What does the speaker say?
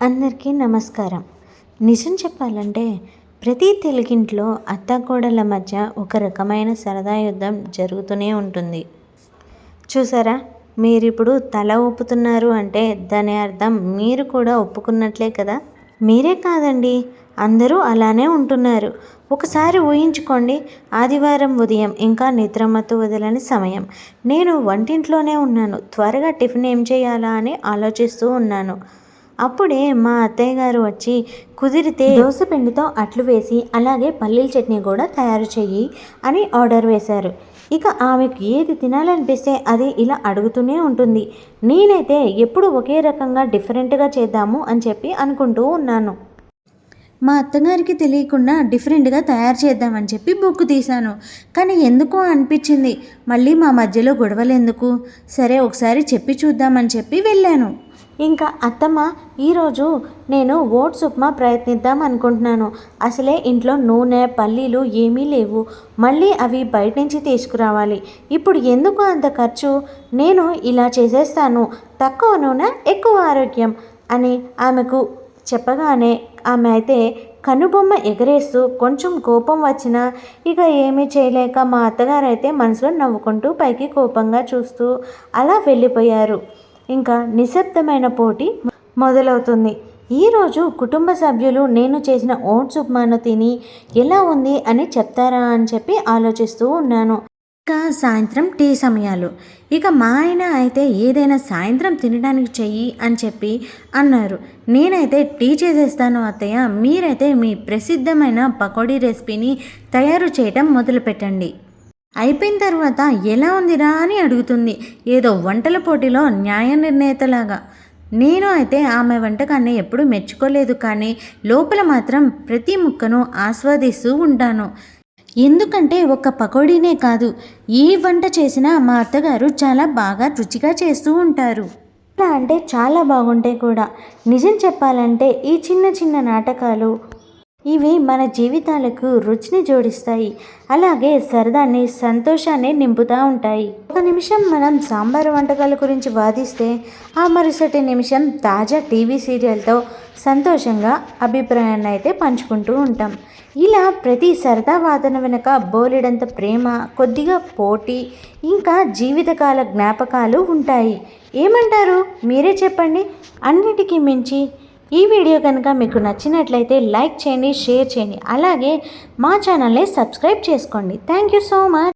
అందరికీ నమస్కారం. నిజం చెప్పాలంటే ప్రతి తెలుగింట్లో అత్తకోడల మధ్య ఒక రకమైన సరదా యుద్ధం జరుగుతూనే ఉంటుంది. చూసారా? మీరిప్పుడు తల ఊపుతున్నారు అంటే దాని అర్థం మీరు కూడా ఒప్పుకున్నట్లే కదా? మీరే కాదండి అందరూ అలానే ఉంటున్నారు. ఒకసారి ఊహించుకోండి ఆదివారం ఉదయం ఇంకా నిద్రమత్తు వదలని సమయం. నేను వంటింట్లోనే ఉన్నాను త్వరగా టిఫిన్ ఏం చేయాలా అని ఆలోచిస్తూ ఉన్నాను. అప్పుడే మా అత్తయ్య గారు వచ్చి కుదిరితే దోశ పిండితో అట్లు వేసి అలాగే పల్లీల చట్నీ కూడా తయారు చెయ్యి అని ఆర్డర్ వేశారు. ఇక ఆమెకు ఏది తినాలనిపిస్తే అది ఇలా అడుగుతూనే ఉంటుంది. నేనైతే ఎప్పుడు ఒకే రకంగా డిఫరెంట్గా చేద్దాము అని చెప్పి అనుకుంటూ ఉన్నాను. మా అత్తగారికి తెలియకుండా డిఫరెంట్గా తయారు చేద్దామని చెప్పి బుక్ తీశాను. కానీ ఎందుకో అనిపించింది. మళ్ళీ మా మధ్యలో గొడవలు ఎందుకు? సరే ఒకసారి చెప్పి చూద్దామని చెప్పి వెళ్ళాను. ఇంకా అత్తమ్మ ఈరోజు నేను ఓట్స్ ఉప్మా ప్రయత్నిద్దాం అనుకుంటున్నాను. అసలే ఇంట్లో నూనె పల్లీలు ఏమీ లేవు. మళ్ళీ అవి బయట నుంచి తీసుకురావాలి. ఇప్పుడు ఎందుకు అంత ఖర్చు? నేను ఇలా చేసేస్తాను. తక్కువ నూనె ఎక్కువ ఆరోగ్యం అని ఆమెకు చెప్పగానే ఆమె అయితే కనుబొమ్మ ఎగరేస్తూ కొంచెం కోపం వచ్చినా ఇక ఏమీ చేయలేక మా అత్తగారైతే మనసులో నవ్వుకుంటూ పైకి కోపంగా చూస్తూ అలా వెళ్ళిపోయారు. ఇంకా నిశ్శబ్దమైన పోటీ మొదలవుతుంది. ఈరోజు కుటుంబ సభ్యులు నేను చేసిన ఓట్స్ ఉప్మాను తిని ఎలా ఉంది అని చెప్తారా అని చెప్పి ఆలోచిస్తూ ఉన్నాను. ఇంకా సాయంత్రం టీ సమయాలు. ఇక మా ఆయన అయితే ఏదైనా సాయంత్రం తినడానికి చెయ్యి అని చెప్పి అన్నారు. నేనైతే టీ చేసేస్తాను అత్తయ్య. మీరైతే మీ ప్రసిద్ధమైన పకోడీ రెసిపీని తయారు చేయటం మొదలుపెట్టండి. అయిపోయిన తర్వాత ఎలా ఉందిరా అని అడుగుతుంది. ఏదో వంటల పోటీలో న్యాయ నిర్ణేతలాగా. నేను అయితే ఆమె వంటకాన్ని ఎప్పుడూ మెచ్చుకోలేదు కానీ లోపల మాత్రం ప్రతి ముక్కను ఆస్వాదిస్తూ ఉంటాను. ఎందుకంటే ఒక పకోడీనే కాదు ఏ వంట చేసినా మా అత్తగారు చాలా బాగా రుచిగా చేస్తూ ఉంటారు. అంటే చాలా బాగుంటాయి కూడా. నిజం చెప్పాలంటే ఈ చిన్న చిన్న నాటకాలు ఇవి మన జీవితాలకు రుచిని జోడిస్తాయి. అలాగే సరదాన్ని సంతోషాన్ని నింపుతూ ఉంటాయి. ఒక నిమిషం మనం సాంబార్ వంటకాల గురించి వాదిస్తే ఆ మరుసటి నిమిషం తాజా టీవీ సీరియల్తో సంతోషంగా అభిప్రాయాన్ని అయితే పంచుకుంటూ ఉంటాం. ఇలా ప్రతి సరదా వాదన వెనుక బోలెడంత ప్రేమ కొద్దిగా పోటీ ఇంకా జీవితకాల జ్ఞాపకాలు ఉంటాయి. ఏమంటారు? మీరే చెప్పండి. అన్నిటికీ మించి ఈ వీడియో కనుక మీకు నచ్చినట్లయితే లైక్ చేయండి షేర్ చేయండి. అలాగే మా ఛానల్ని సబ్స్క్రైబ్ చేసుకోండి. Thank you so much